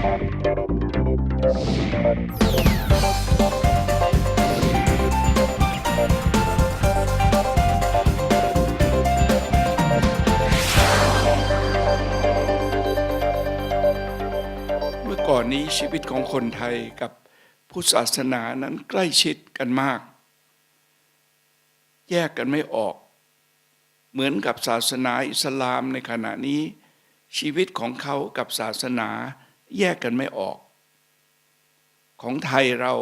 เมื่อก่อนนี้ชีวิตของคนไทยกับพุทธศาสนานั้นใกล้ชิดกันมาก แยกกันไม่ออก เหมือนกับศาสนาอิสลามในขณะนี้ ชีวิตของเขากับศาสนา แยกกันไม่ออก ของไทยเรา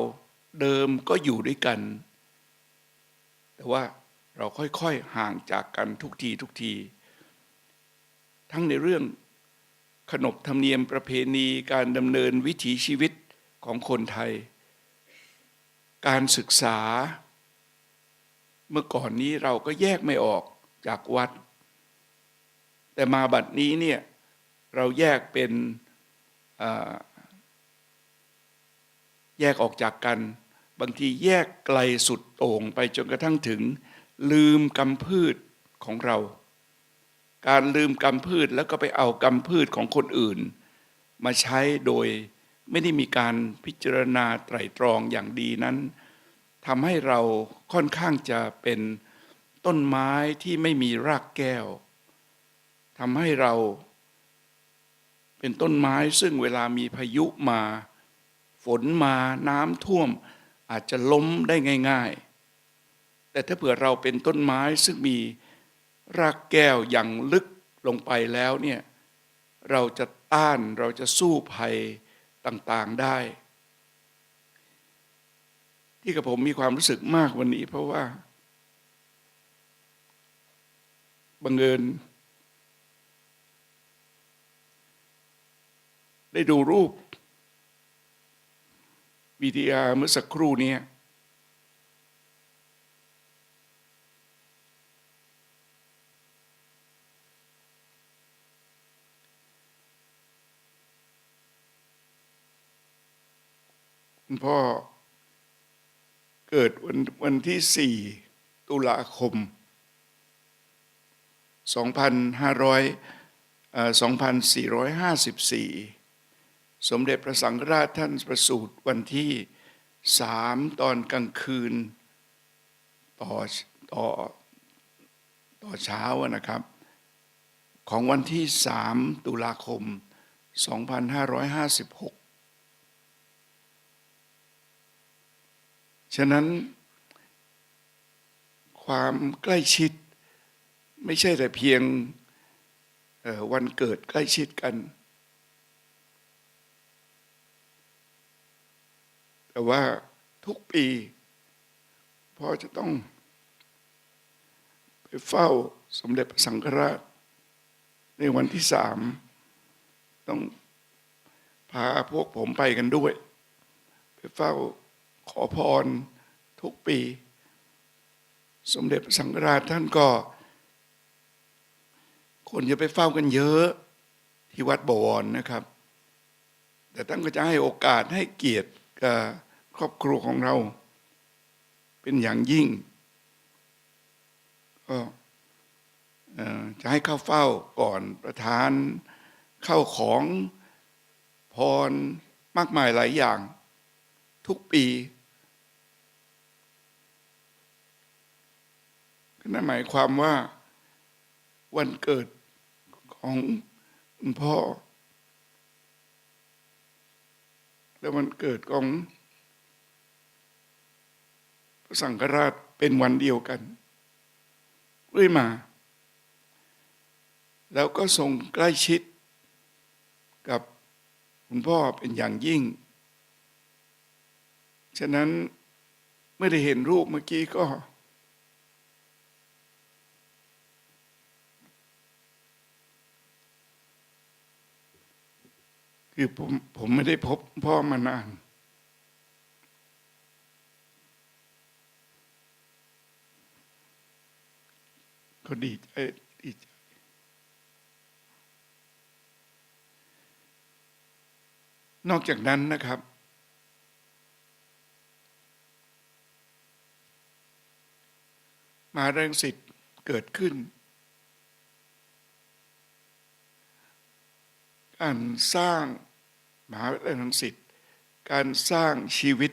เดิมก็อยู่ด้วยกัน แต่ว่าเราค่อยๆห่างจากกันทุกทีทุกที ทั้งในเรื่องขนบธรรมเนียมประเพณีการดำเนินวิถีชีวิตของคนไทย การศึกษา เมื่อก่อนนี้เราก็แยกไม่ออกจากวัด แต่มาบัดนี้เนี่ยเราแยกเป็น แยกออกจากกัน บางทีแยกไกลสุดโต่งไปจนกระทั่งถึง ลืมกำพืชของเรา การลืมกำพืชแล้วก็ไปเอากำพืชของคนอื่น มาใช้โดยไม่ได้มีการพิจารณาไตรตรองอย่างดีนั้นทำให้เราค่อนข้างจะเป็นต้นไม้ที่ไม่มีรากแก้วทำให้เรา เป็นต้นไม้ซึ่งเวลามีพายุมา ฝนมาน้ำท่วม อาจจะล้มได้ง่าย ๆ แต่ถ้าเผื่อเราเป็นต้นไม้ซึ่งมีรากแก้วอย่างลึกลงไปแล้วเนี่ยเราจะต้านเราจะสู้ภัยต่างๆได้ ที่กับผมมีความรู้สึกมากวันนี้เพราะว่าบังเอิญ ได้ดูรูปวิดีอาเมื่อสักครู่นี้คุณพ่อเกิดวันวันที่สี่ตุลาคม 2,500เอ่อ2,454 สมเด็จพระสังฆราชท่านประสูติวันที่สามตอนกลางคืน ต่อต่อต่อเช้านะครับ ของวันที่สามตุลาคม 2556 ฉะนั้น ความใกล้ชิดไม่ใช่แต่เพียงวันเกิดใกล้ชิดกัน แต่ว่าทุกปีพ่อจะต้องไปเฝ้าสมเด็จพระสังฆราช ในวันที่สามต้องพาพวกผมไปกันด้วย ไปเฝ้าขอพรทุกปี สมเด็จพระสังฆราชท่านก็ คนจะไปเฝ้ากันเยอะที่วัดบวรนะครับ แต่ท่านก็จะให้โอกาสให้เกียรติกับ ครอบครัวของเรา เป็นอย่างยิ่ง ก็จะให้เข้าเฝ้าก่อนประธานเข้าของพรมากมายหลายอย่าง ทุกปีนั่นหมายความว่าวันเกิดของคุณพ่อ และวันเกิดของ สังฆราชเป็นวันเดียวกันเรื่อยมา แล้วก็ทรงใกล้ชิด กับคุณพ่อเป็นอย่างยิ่ง ฉะนั้นเมื่อได้เห็นรูปเมื่อกี้ก็ คือผมผมไม่ได้พบพ่อมานาน ก็ดีใจดีใจนอกจากนั้นนะครับมหาแรงสิทธิ์เกิดขึ้น การสร้างมหาวิทยาลัยรังสิตการสร้างชีวิต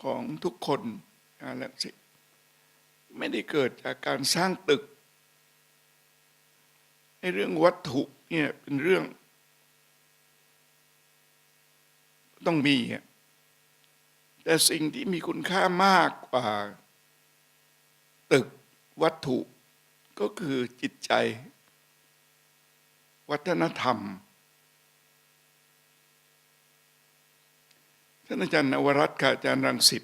ของทุกคนมหาวิทยาลัยรังสิต ไม่ได้เกิดจากการสร้างตึกไอ้เรื่องวัตถุเนี่ยเป็นเรื่อง ต้องมี แต่สิ่งที่มีคุณค่ามากกว่า ตึกวัตถุก็คือจิตใจ วัฒนธรรมท่านอาจารย์นวรัตน์กับอาจารย์รังสิต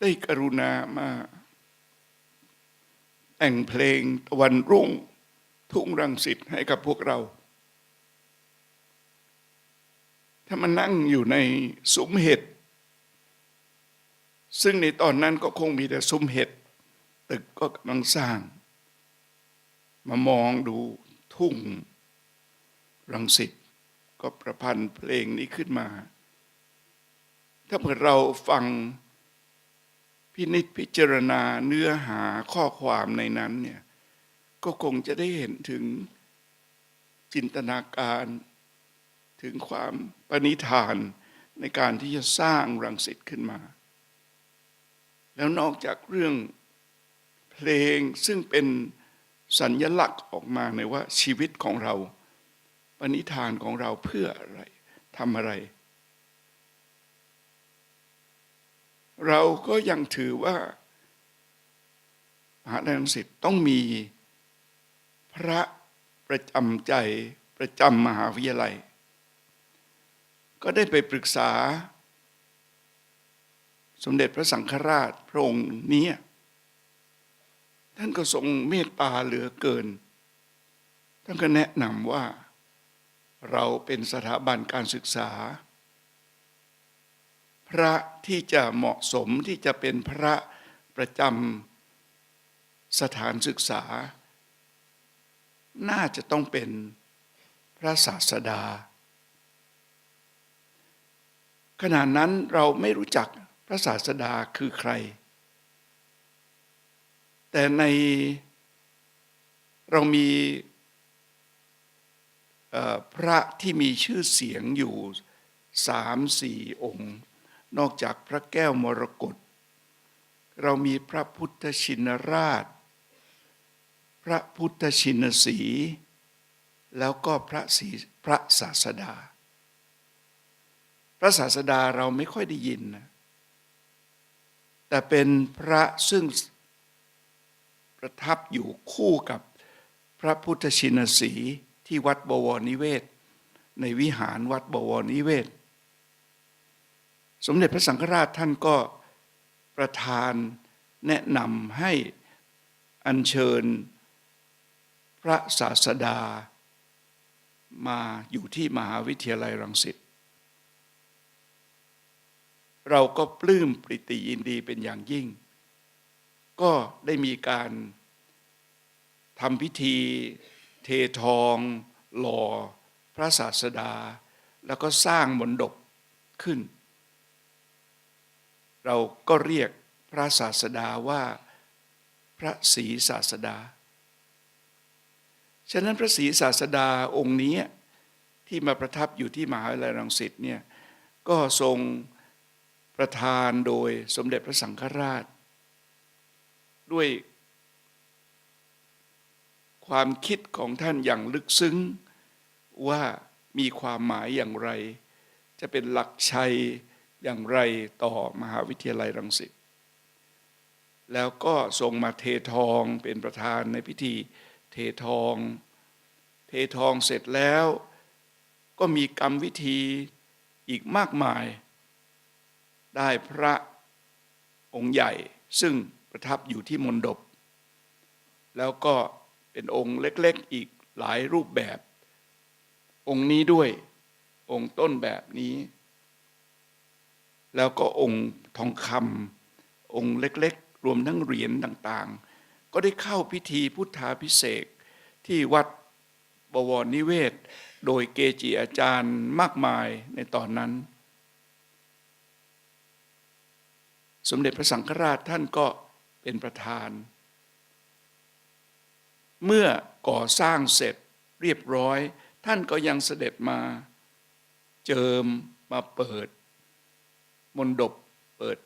ได้กรุณามา แต่งเพลงตะวันรุ่ง ทุ่งรังสิตให้กับพวกเรา ถ้ามันนั่งอยู่ในซุ้มเห็ดซึ่งในตอนนั้นก็คงมีแต่ซุ้มเห็ดตึกก็กำลังสร้าง มามองดูทุ่งรังสิตก็ประพันธ์เพลงนี้ขึ้นมา ถ้าเผื่อเราฟัง พินิจพิจารณาเนื้อหาข้อความในนั้นเนี่ยก็คงจะได้เห็นถึงจินตนาการถึงความปณิธานในการที่จะสร้างรังสิตขึ้นมา แล้วนอกจากเรื่องเพลงซึ่งเป็นสัญญลักษณ์ออกมาในว่าชีวิตของเรา ปณิธานของเราเพื่ออะไรทำอะไร เราก็ยังถือว่ามหาลัยรังสิตต้องมีพระประจำใจประจำมหาวิทยาลัย ก็ได้ไปปรึกษา สมเด็จพระสังฆราชพระองค์นี้ ท่านก็ทรงเมตตาเหลือเกิน ท่านก็แนะนำว่าเราเป็นสถาบันการศึกษา พระที่จะเหมาะสมที่จะเป็นพระประจำสถานศึกษา น่าจะต้องเป็นพระศาสดา ขณะนั้นเราไม่รู้จักพระศาสดาคือใคร แต่ในเรามีพระที่มีชื่อเสียงอยู่สามสี่องค์ นอกจากพระแก้วมรกตเรามีพระพุทธชินราช พระพุทธชินสี แล้วก็พระศรีพระศาสดา พระศาสดาเราไม่ค่อยได้ยินนะแต่เป็นพระซึ่งประทับอยู่คู่กับพระพุทธชินสีที่วัดบวรนิเวศ ในวิหารวัดบวรนิเวศ สมเด็จพระสังฆราชท่านก็ประทานแนะนำให้อัญเชิญพระศาสดา มาอยู่ที่มหาวิทยาลัยรังสิตเราก็ปลื้มปริติยินดีเป็นอย่างยิ่ง ก็ได้มีการทำพิธีเททองหล่อพระศาสดา แล้วก็สร้างมนดบขึ้น เราก็เรียกพระศาสดาว่าพระศรีศาสดา ฉะนั้นพระศรีศาสดาองค์นี้ที่มาประทับอยู่ที่มหาวิทยาลัยรังสิตเนี่ยก็ทรงประทานโดยสมเด็จพระสังฆราช ด้วยความคิดของท่านอย่างลึกซึ้งว่ามีความหมายอย่างไร จะเป็นหลักชัย อย่างไรต่อมหาวิทยาลัยรังสิต แล้วก็ทรงมาเททองเป็นประธานในพิธีเททอง เททองเสร็จแล้ว ก็มีกรรมวิธีอีกมากมาย ได้พระองค์ใหญ่ซึ่งประทับอยู่ที่มณฑปแล้วก็เป็นองค์เล็กๆอีกหลายรูปแบบ องค์นี้ด้วยองค์ต้นแบบนี้ แล้วก็องค์ทองคำองค์เล็กๆ รวมทั้งเหรียญต่างๆ ก็ได้เข้าพิธีพุทธาพิเศษที่วัดบวรนิเวศ โดยเกจิอาจารย์มากมายในตอนนั้น สมเด็จพระสังฆราชท่านก็เป็นประธาน เมื่อก่อสร้างเสร็จเรียบร้อย ท่านก็ยังเสด็จมา เจิมมาเปิด มนดบเปิด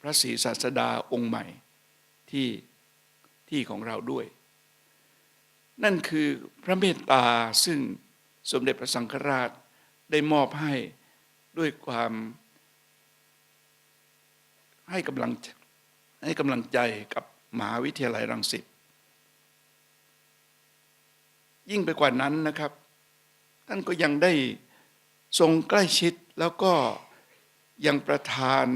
พระศรีศาสดาองค์ใหม่ที่ที่ของเราด้วย นั่นคือพระเมตตาซึ่งสมเด็จพระสังฆราชได้มอบให้ด้วยความให้กำลังให้กำลังใจกับมหาวิทยาลัยรังสิตยิ่งไปกว่านั้นนะครับ ท่านก็ยังได้ทรงใกล้ชิดแล้วก็ ยังประทาน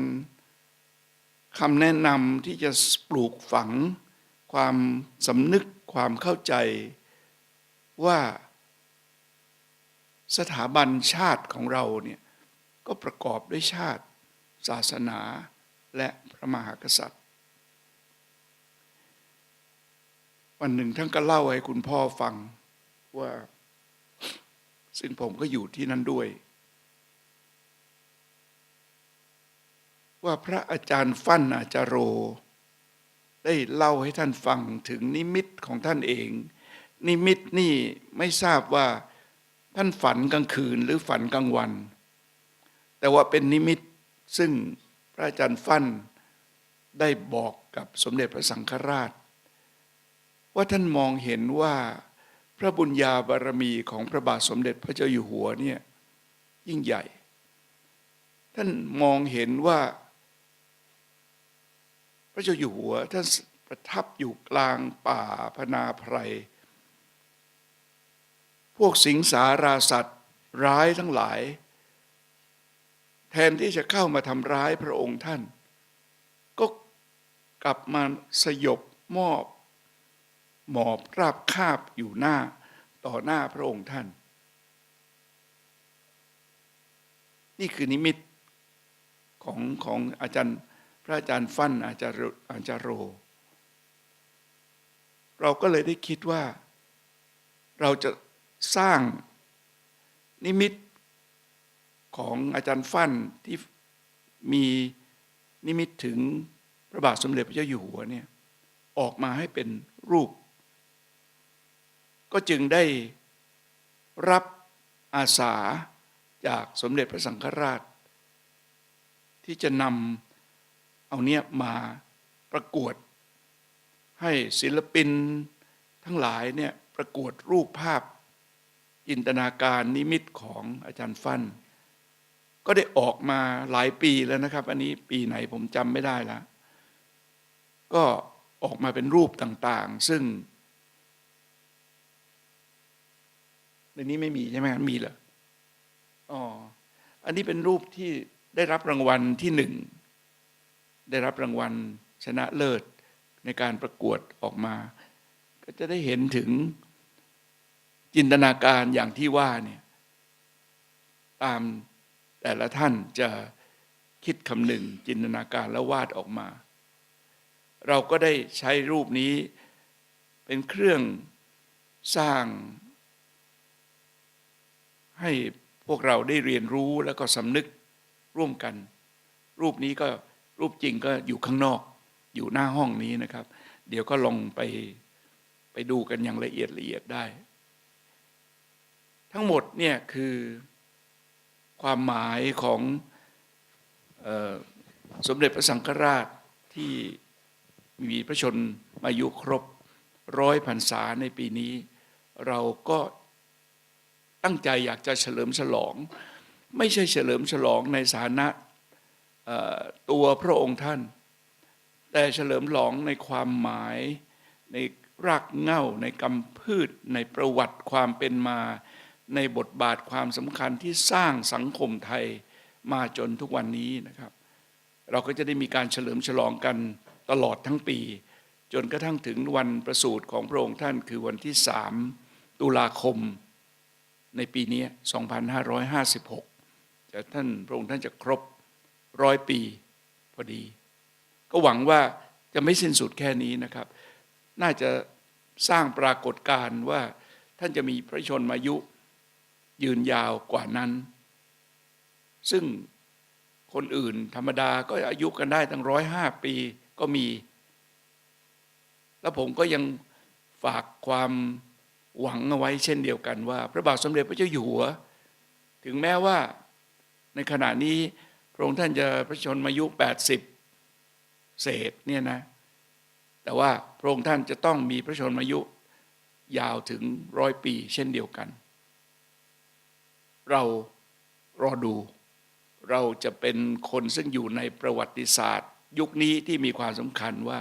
คำแนะนำที่จะปลูกฝัง ความสำนึกความเข้าใจว่าสถาบันชาติของเราเนี่ยก็ประกอบด้วยชาติศาสนาและพระมหากษัตริย์ วันหนึ่งท่านก็เล่าให้คุณพ่อฟังว่า ซึ่งผมก็อยู่ที่นั่นด้วย ว่าพระอาจารย์ฟั่นอาจารโร ได้เล่าให้ท่านฟังถึงนิมิตของท่านเอง นิมิตนี่ไม่ทราบว่าท่านฝันกลางคืนหรือฝันกลางวัน แต่ว่าเป็นนิมิตซึ่งพระอาจารย์ฟั่นได้บอกกับสมเด็จพระสังฆราช ว่าท่านมองเห็นว่าพระบุญญาบารมีของพระบาทสมเด็จพระเจ้าอยู่หัวเนี่ยยิ่งใหญ่ ท่านมองเห็นว่า พระเจ้าอยู่หัวท่านประทับอยู่กลางป่าพนาไพร พวกสิงสาราสัตว์ร้ายทั้งหลาย แทนที่จะเข้ามาทำร้ายพระองค์ท่าน ก็กลับมาสยบมอบหมอบราบคาบอยู่หน้าต่อหน้าพระองค์ท่าน นี่คือนิมิตของของอาจารย์ พระอาจารย์ฟั่นอาจารย์อาจารโร เราก็เลยได้คิดว่า เราจะสร้างนิมิตของอาจารย์ฟั่นที่มีนิมิตถึงพระบาทสมเด็จพระเจ้าอยู่หัวเนี่ยออกมาให้เป็นรูป ก็จึงได้รับอาสาจากสมเด็จพระสังฆราช ที่จะนำ เอาเนี้ยมาประกวด ให้ศิลปินทั้งหลายเนี่ยประกวดรูปภาพจินตนาการนิมิตของอาจารย์ฟัน่น ก็ได้ออกมาหลายปีแล้วนะครับ อันนี้ปีไหนผมจำไม่ได้แล้วก็ออกมาเป็นรูปต่างๆ ซึ่งในนี้ไม่มีใช่ไหมมีเหรออ๋ออันนี้เป็นรูปที่ได้รับรางวัลที่หนึ่ง ได้รับรางวัลชนะเลิศในการประกวดออกมา ก็จะได้เห็นถึงจินตนาการอย่างที่ว่าเนี่ยตามแต่ละท่านจะคิดคำหนึ่งจินตนาการแล้ววาดออกมา เราก็ได้ใช้รูปนี้เป็นเครื่องสร้าง ให้พวกเราได้เรียนรู้แล้วก็สำนึกร่วมกัน รูปนี้ก็ รูปจริงก็อยู่ข้างนอก อยู่หน้าห้องนี้นะครับ เดี๋ยวก็ลงไปไปดูกันอย่างละเอียดละเอียดได้ ทั้งหมดเนี่ยคือความหมายของออสมเด็จพระสังฆราชที่มีพระชนมายุครบร้อยพรรษาในปีนี้ เราก็ตั้งใจอยากจะเฉลิมฉลอง ไม่ใช่เฉลิมฉลองในฐานะ ตัวพระองค์ท่าน แต่เฉลิมฉลองในความหมายในรากเง้าในกำพืชในประวัติความเป็นมา ในบทบาทความสำคัญที่สร้างสังคมไทยมาจนทุกวันนี้นะครับ เราก็จะได้มีการเฉลิมฉลองกันตลอดทั้งปี จนกระทั่งถึงวันประสูติของพระองค์ท่านคือวันที่สามตุลาคม ในปีนี้ 2556จะท่านพระองค์ท่านจะครบ ร้อยปีพอดี ก็หวังว่าจะไม่สิ้นสุดแค่นี้นะครับ น่าจะสร้างปรากฏการณ์ว่าท่านจะมีพระชนมายุยืนยาวกว่านั้น ซึ่งคนอื่นธรรมดาก็อายุกันได้ตั้งร้อยห้าปีก็มี แล้วผมก็ยังฝากความหวังเอาไว้เช่นเดียวกันว่า พระบาทสมเด็จพระเจ้าอยู่หัว ถึงแม้ว่าในขณะนี้ ระองค์ท่านจะพระชนมายุ 80 เศษเนี่ยนะ แต่ว่าพระองค์ท่านจะต้องมีพระชนมายุยาวถึงร้อยปีเช่นเดียวกัน เรารอดูเราจะเป็นคนซึ่งอยู่ในประวัติศาสตร์ ยุคนี้ที่มีความสำคัญว่า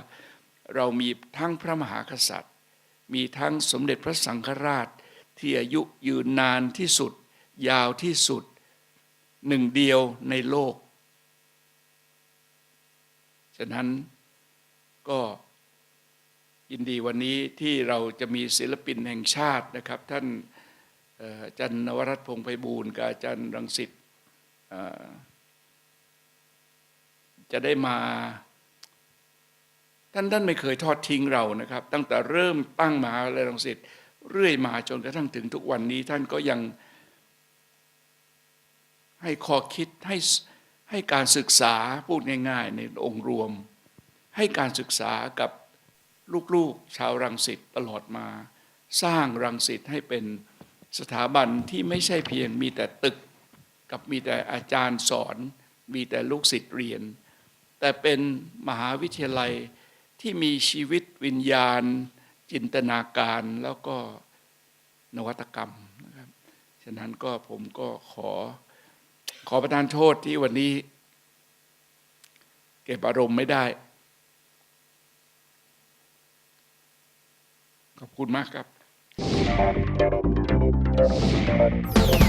เรามีทั้งพระมหากษัตริย์ มีทั้งสมเด็จพระสังฆราช ที่อายุยืนนานที่สุด ยาวที่สุด หนึ่งเดียวในโลก ฉะนั้นก็ยินดีวันนี้ที่เราจะมีศิลปินแห่งชาตินะครับ ท่านอาจารย์นวรัตพงไพบูลย์กับอาจารย์รังสิตจะได้มา ท่านท่านไม่เคยทอดทิ้งเรานะครับ ตั้งแต่เริ่มตั้งมหาวิทยาลัยรังสิตเรื่อยมาจนกระทั่งถึงทุกวันนี้ท่านก็ยังให้ข้อคิดให้ ให้การศึกษาพูดง่าย ๆ ในองค์รวม ให้การศึกษากับลูกๆชาวรังสิตตลอดมา สร้างรังสิตให้เป็นสถาบันที่ไม่ใช่เพียงมีแต่ตึก กับมีแต่อาจารย์สอน มีแต่ลูกศิษย์เรียน แต่เป็นมหาวิทยาลัยที่มีชีวิตวิญญาณ จินตนาการแล้วก็นวัตกรรมนะครับฉะนั้นก็ผมก็ขอ ขอประทานโทษที่วันนี้ เก็บอารมณ์ไม่ได้ ขอบคุณมากครับ